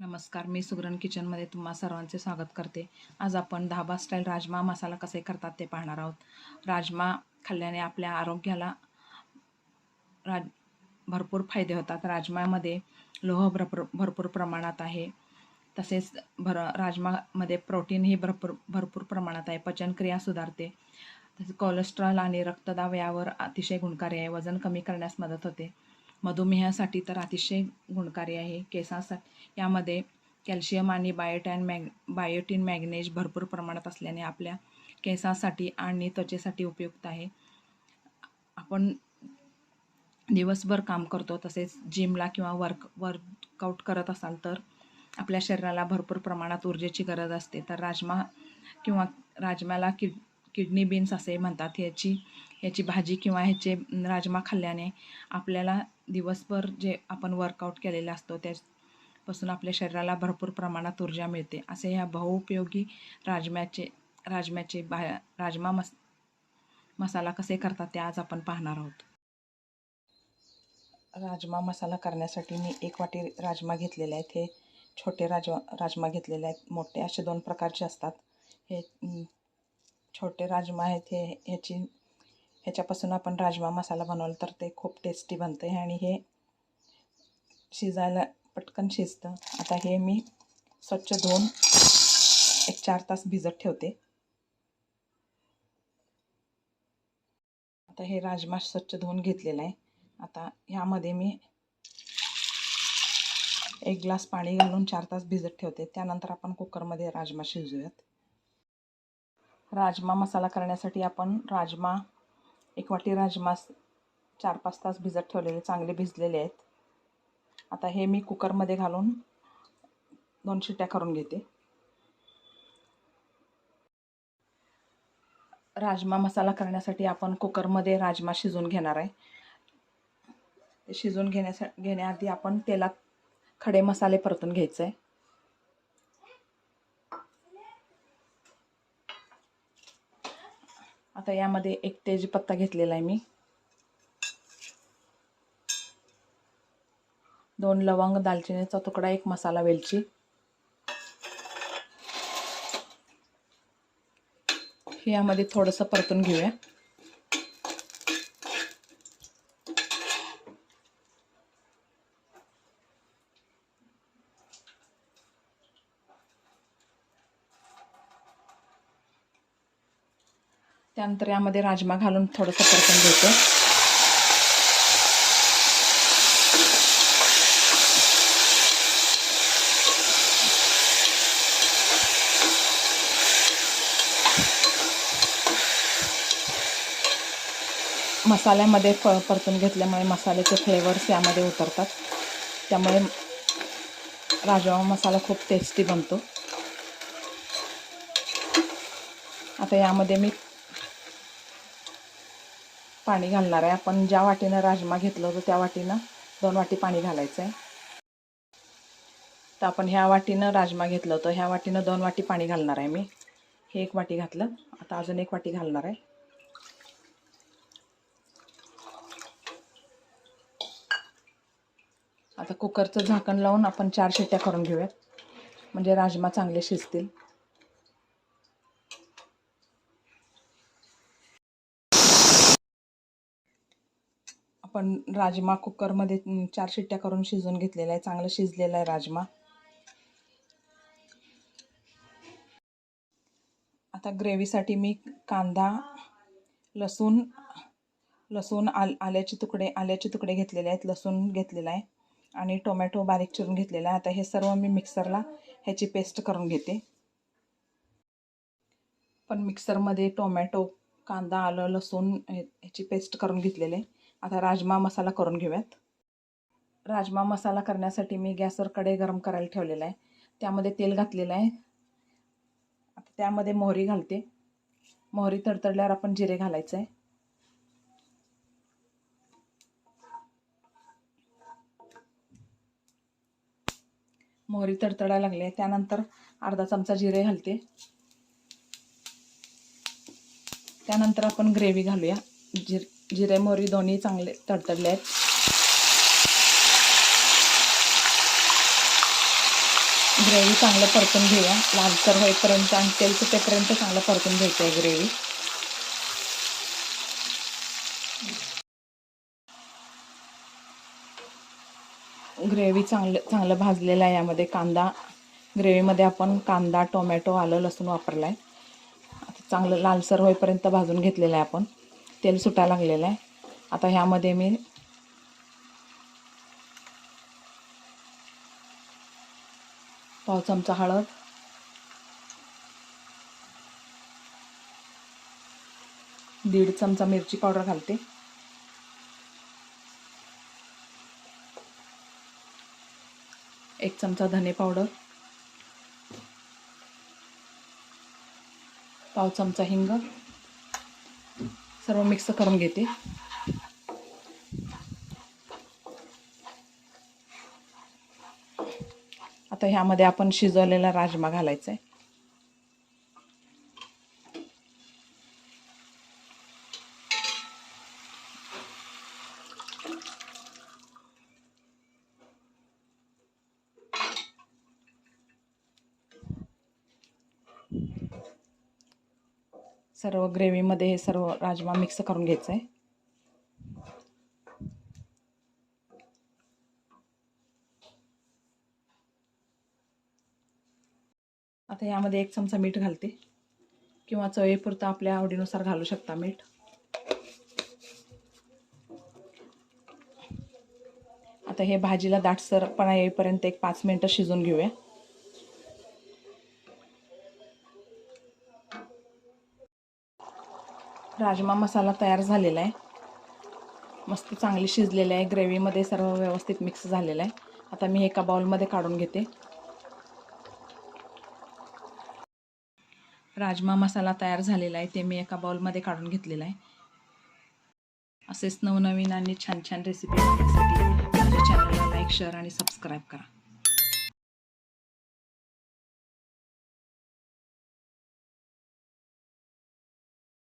नमस्कार मी सुगरण किचनमध्ये तुम्हा सर्वांचे स्वागत करते. आज आपण धाबा स्टाईल राजमा मसाला कसे करतात ते पाहणार आहोत. राजमा खाल्ल्याने आपल्या आरोग्याला राज भरपूर फायदे होतात. राजमामध्ये लोह भरपूर भरपूर प्रमाणात आहे. तसेच भर राजमामध्ये प्रोटीनही भरपूर भरपूर प्रमाणात आहे. पचनक्रिया सुधारते. तसेच कोलेस्ट्रॉल आणि रक्तदाब यावर अतिशय गुणकारी आहे. वजन कमी करण्यास मदत होते. मधुमेहासाठी तर अतिशय गुणकारी आहे केसांसाठी. यामध्ये कॅल्शियम आणि बायोटॅन मॅग बायोटीन मॅग्नेज भरपूर प्रमाणात असल्याने आपल्या केसांसाठी आणि त्वचेसाठी उपयुक्त आहे. आपण दिवसभर काम करतो तसेच जिमला किंवा वर्क वर्कआउट करत असाल तर आपल्या शरीराला भरपूर प्रमाणात ऊर्जेची गरज असते. तर राजमा किंवा राजमाला किड किडनी बीन्स असे म्हणतात ह्याची ह्याची भाजी किंवा ह्याचे राजमा खाल्ल्याने आपल्याला दिवसभर जे आपण वर्कआउट केलेला असतो त्यापासून आपल्या शरीराला भरपूर प्रमाणात ऊर्जा मिळते. असे ह्या बहुउपयोगी राजम्याचे राजम्याचे बा राजमा मस मसाला कसे करतात ते आज आपण पाहणार आहोत. राजमा मसाला करण्यासाठी मी एक वाटी राजमा घेतलेले आहेत हे छोटे राजमा राजमा घेतलेले आहेत. मोठे असे दोन प्रकारचे असतात. हे छोटे राजमा आहेत हे ह्याची ह्याच्यापासून आपण राजमा मसाला बनवला तर ते खूप टेस्टी बनतं. आहे आणि हे शिजायला पटकन शिजतं. आता हे मी स्वच्छ धुवून एक चार तास भिजत ठेवते. आता हे राजमा स्वच्छ धुवून घेतलेलं आहे. आता ह्यामध्ये मी एक ग्लास पाणी घालून चार तास भिजत ठेवते. त्यानंतर आपण कुकरमध्ये राजमा शिजवूयात राजमा मसाला करण्यासाठी आपण राजमा एक वाटी राजमा चार पाच तास भिजत ठेवलेले चांगले भिजलेले आहेत. आता हे मी कुकरमध्ये घालून दोन शिट्ट्या करून घेते. राजमा मसाला करण्यासाठी आपण कुकरमध्ये राजमा शिजवून घेणार आहे. शिजून घेण्यासा घेण्याआधी आपण तेलात खडे मसाले परतून घ्यायचे. आहे आता यामध्ये एक तेजपत्ता घेतलेला आहे मी. दोन लवंग दालचिनीचा तुकडा एक मसाला वेलची. हे यामध्ये थोडंसं परतून घेऊया. त्यानंतर यामध्ये राजमा घालून थोडंसं परतून घेतो. मसाल्यामध्ये प परतून घेतल्यामुळे मसाल्याचे फ्लेवर्स यामध्ये उतरतात. त्यामुळे राजमा मसाला खूप टेस्टी बनतो. आता यामध्ये मी पाणी घालणार आहे. आपण ज्या वाटीनं राजमा घेतलं होतं त्या वाटीनं दोन वाटी पाणी घालायचं आहे तर आपण ह्या वाटीनं राजमा घेतलं होतं. ह्या वाटीनं दोन वाटी पाणी घालणार आहे मी. हे एक वाटी घातलं. आता अजून एक वाटी घालणार आहे. आता कुकरचं झाकण लावून आपण चार शिट्ट्या करून घेऊयात. म्हणजे राजमा चांगले शिजतील. आपण राजमा कुकरमध्ये चार शिट्ट्या करून शिजवून घेतलेला आहे चांगलं शिजलेलं आहे राजमा. आता ग्रेव्हीसाठी मी कांदा लसूण लसूण आल आल्याचे तुकडे आल्याचे तुकडे घेतलेले आहेत. लसूण घेतलेला आहे आणि टोमॅटो बारीक चिरून घेतलेला आहे. आता हे सर्व मी मिक्सरला ह्याची पेस्ट करून घेते. पण मिक्सरमध्ये टोमॅटो कांदा आलं लसूण ह्याची पेस्ट करून घेतलेले आहे. आता राजमा मसाला करून घेऊयात. राजमा मसाला करण्यासाठी मी गॅसवर कढई गरम करायला ठेवलेला आहे. त्यामध्ये तेल घातलेलं आहे. आता त्यामध्ये मोहरी घालते. मोहरी तडतडल्यावर आपण जिरे घालायचं आहे. मोहरी तडतडायला लागली आहे. त्यानंतर अर्धा चमचा जिरे घालते. त्यानंतर आपण ग्रेव्ही घालूया. जिर जिरे मोहरी दोन्ही चांगले तडतडले आहेत. ग्रेव्ही चांगलं परतून घेऊया. लालसर होईपर्यंत आणि तेल सुटेपर्यंत चांगलं परतून घ्यायचं आहे ग्रेव्ही. ग्रेव्ही चांगलं चांगलं भाजलेलं आहे यामध्ये कांदा. ग्रेव्हीमध्ये आपण कांदा टोमॅटो आलं लसूण वापरला आहे चांगलं लालसर होईपर्यंत भाजून घेतलेलं आहे आपण. तेल सुटा लागलेलं आहे. आता ह्यामध्ये मी पाव चमचा हळद दीड चमचा मिरची पावडर घालते. एक चमचा धने पावडर पाव चमचा हिंग सर्व मिक्स करून घेते. आता ह्यामध्ये आपण शिजवलेला राजमा घालायचा आहे सर्व ग्रेव्हीमध्ये हे सर्व राजमा मिक्स करून घ्यायचं आहे आता यामध्ये एक चमचा मीठ घालते. किंवा चवीपुरतं आपल्या आवडीनुसार घालू शकता मीठ. आता हे भाजीला दाटसरपणा येईपर्यंत एक पाच मिनटं शिजून घेऊया. राजमा मसाला तयार झालेला आहे. मस्त चांगली शिजलेली आहे. ग्रेव्हीमध्ये सर्व व्यवस्थित मिक्स झालेलं आहे. आता मी एका बाउलमध्ये काढून घेते. राजमा मसाला तयार झालेला आहे. ते मी एका बाउलमध्ये काढून घेतलेला आहे. असेच नवनवीन आणि छान छान रेसिपी बघण्यासाठी माझ्या चॅनलला लाईक शेअर आणि सबस्क्राईब करा.